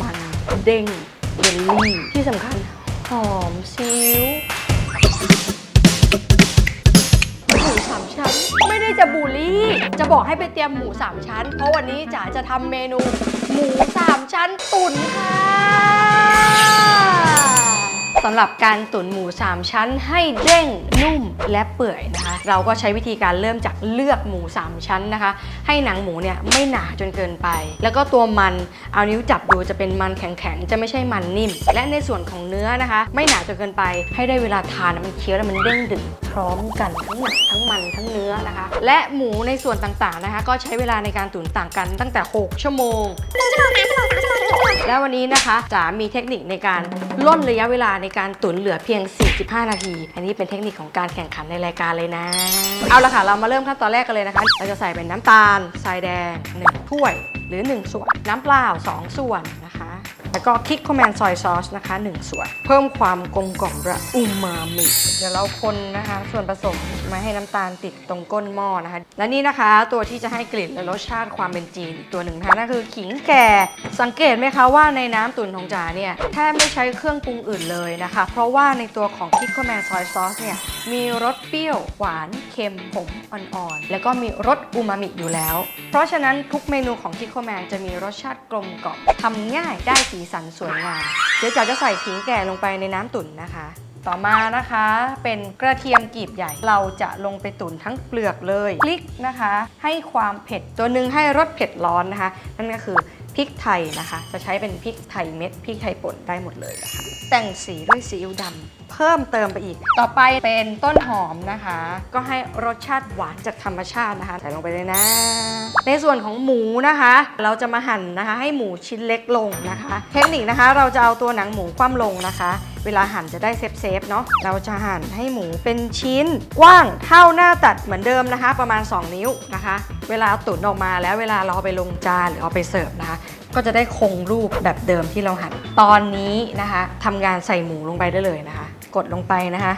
มันเด้งเยลลี่ที่สำคัญหอมซิ้วหมูสามชั้น ไม่ได้จะบูลลี่ จะบอกให้ไปเตรียมหมูสามชั้น เพราะวันนี้จ๋าจะทำเมนู หมูสามชั้นตุ๋นค่ะ สำหรับการตุ๋นหมู 3 ชั้นให้เด้งนุ่มและเปื่อยนะคะ เราก็ใช้วิธีการเริ่มจากเลือกหมู 3 ชั้นนะคะ ให้หนังหมูเนี่ยไม่หนาจนเกินไป แล้วก็ตัวมันเอานิ้วจับดูจะเป็นมันแข็งๆจะไม่ใช่มันนิ่ม และในส่วนของเนื้อนะคะ ไม่หนาจนเกินไป ให้ได้เวลาทานมันเคี้ยวแล้วมันเด้งดึงพร้อมกันทั้งหนักทั้งมันทั้งเนื้อนะคะ และหมูในส่วนต่างๆนะคะ ก็ใช้เวลาในการตุ๋นต่างกันตั้งแต่ 6 ชั่วโมง และวันนี้นะคะจ๋ามีเทคนิคในการล่นระยะเวลาในการตุ๋นเหลือเพียง 45 นาที อันนี้เป็นเทคนิคของการแข่งขันในรายการเลยนะ เอาละค่ะเรามาเริ่มขั้นตอนแรกกันเลยนะคะ เราจะใส่เป็นน้ำตาลทรายแดง1ถ้วยหรือ 1 ส่วน น้ำเปล่า 2 ส่วน แล้วก็คิกคอมแมนซอยซอสนะคะ 1 ส่วน เพิ่มความกลมกล่อมและอูมามิเดี๋ยวเราคนนะคะ ส่วนผสมมาให้น้ำตาลติดตรงก้นหม้อนะคะ และนี่นะคะตัวที่จะให้กลิ่นและรสชาติความเป็นจีนอีกตัวหนึ่งนะคะนั่นคือขิงแก่ สังเกตไหมคะว่าในน้ำตุ๋นของจ๋าเนี่ยแทบไม่ใช้เครื่องปรุงอื่นเลยนะคะ เพราะว่าในตัวของคิกโคแมนซอยซอสเนี่ยมีรสเปรี้ยว หวาน เค็มขมอ่อนๆ แล้วก็มีรสอูมามิอยู่แล้ว เพราะฉะนั้นทุกเมนูของคิกโคแมนจะมีรสชาติกลมกล่อมทำง่ายได้สีสันสวยงาม เดี๋ยวจ๋าจะใส่ขิงแก่ลงไปในน้ำตุ๋นนะคะ ต่อมานะคะเป็นกระเทียมกลีบใหญ่ เราจะลงไปตุ๋นทั้งเปลือกเลยพริกนะคะ ให้ความเผ็ดตัวหนึ่งให้รสเผ็ดร้อนนะคะ นั่นก็คือ พริกไทยนะคะ จะใช้เป็นพริกไทยเม็ดพริกไทยป่นได้หมดเลยนะคะ แต่งสีด้วยซีอิ๊วดำเพิ่มเติมไปอีก ต่อไปเป็นต้นหอมนะคะ ก็ให้รสชาติหวานจากธรรมชาตินะคะใส่ลงไปเลยนะ ในส่วนของหมูนะคะ เราจะมาหั่นนะคะ ให้หมูชิ้นเล็กลงนะคะ เทคนิคนะคะ เราจะเอาตัวหนังหมูคว่ำลงนะคะ เวลาหั่นจะได้เซฟเซฟๆเนาะเราจะหั่นให้หมูเป็นชิ้น กว้างเท่าหน้าตัดเหมือนเดิมนะคะ ประมาณ 2 นิ้วนะคะเวลาตุ๋นออกมาแล้วเวลาเราเอาไปลงจานหรือเอาไปเสิร์ฟนะคะ ก็จะได้คงรูปแบบเดิมที่เราหั่นตอนนี้นะคะทำงานใส่หมูลงไปได้เลยนะคะ กดลงไปนะคะ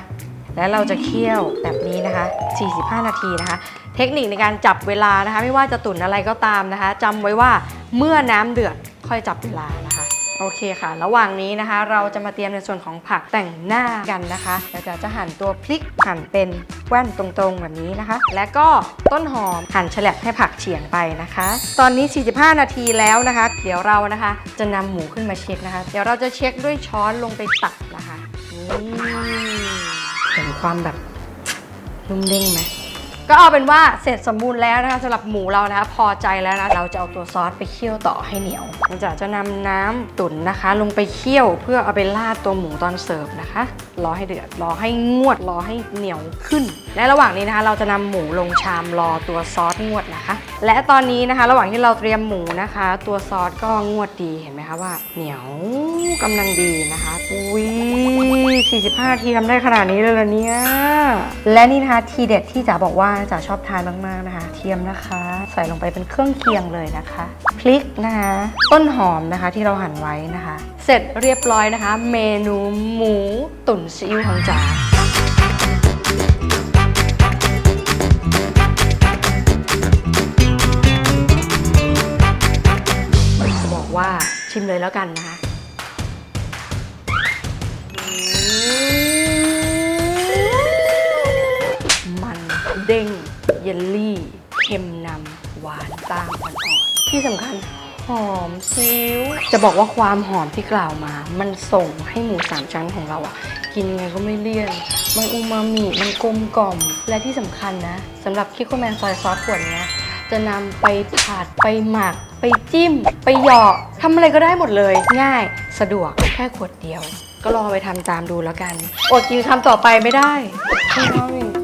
แล้วเราจะเคี่ยวแบบนี้นะคะ 45 นาทีนะคะ เทคนิคในการจับเวลานะคะ ไม่ว่าจะตุ๋นอะไรก็ตามนะคะจำไว้ว่าเมื่อน้ำเดือดค่อยจับเวลานะคะโอเคค่ะ ระหว่างนี้นะคะ เราจะมาเตรียมในส่วนของผักแต่งหน้ากันนะคะเดี๋ยวจะจะหั่นตัวพริกหั่นเป็น แว่นตรงๆแบบนี้นะคะ และก็ต้นหอมหั่นฉลับให้ผักเฉียงไปนะคะ ตอนนี้ 45 นาทีแล้วนะคะ เดี๋ยวเรานะคะจะนำหมูขึ้นมาเช็คนะคะ เดี๋ยวเราจะเช็คด้วยช้อนลงไปตักนะคะนี่เห็นความแบบนุ่มเด้งไหม ก็เอาเป็นว่าเสร็จสมบูรณ์แล้วนะคะสำหรับหมูเรานะคะพอใจแล้วนะเราจะเอาตัวซอสไปเคี่ยวต่อให้เหนียวเราจะจะนำน้ำตุ๋นนะคะ ลงไปเคี่ยวเพื่อเอาไปราดตัวหมูตอนเสิร์ฟนะคะ รอให้เดือดรอให้งวดรอให้เหนียวขึ้น และระหว่างนี้นะคะ เราจะนำหมูลงชามรอตัวซอสงวดนะคะ และตอนนี้นะคะ ระหว่างที่เราเตรียมหมูนะคะ ตัวซอสก็งวดดีเห็นไหมคะว่า เหนียวกำลังดีนะคะอุ้ย45 ทีทำได้ขนาดนี้เลยเหรอเนี่ยและนี่นะคะทีเด็ดที่จ๋าบอกว่าจ๋าชอบทานมากๆนะคะ เทียมนะคะ ใส่ลงไปเป็นเครื่องเคียงเลยนะคะพริกนะคะต้นหอมนะคะที่เราหั่นไว้นะคะ เสร็จเรียบร้อยนะคะ เมนูหมูตุ๋นซีอิ๊วของจ๋า ชิมเลยแล้วกันนะคะมันเด้งเยลลี่เค็มนำหวานตามอ่อนๆที่สำคัญหอมซิ้ว จะบอกว่าความหอมที่กล่าวมา มันส่งให้หมูสามชั้นของเราอะกินไงก็ไม่เลี่ยน มันอูมามิ มันกลมกล่อม และที่สำคัญนะสำหรับคิโคแมนซอยซอสขวดเนี้ยจะนำไปผัด ไปหมัก ไปจิ้ม ไปหยาะ ทำอะไรก็ได้หมดเลย ง่ายสะดวกแค่ขวดเดียว ก็ลองไปทำตามดูแล้วกัน อดกินคำต่อไปไม่ได้ไม่เอาอีก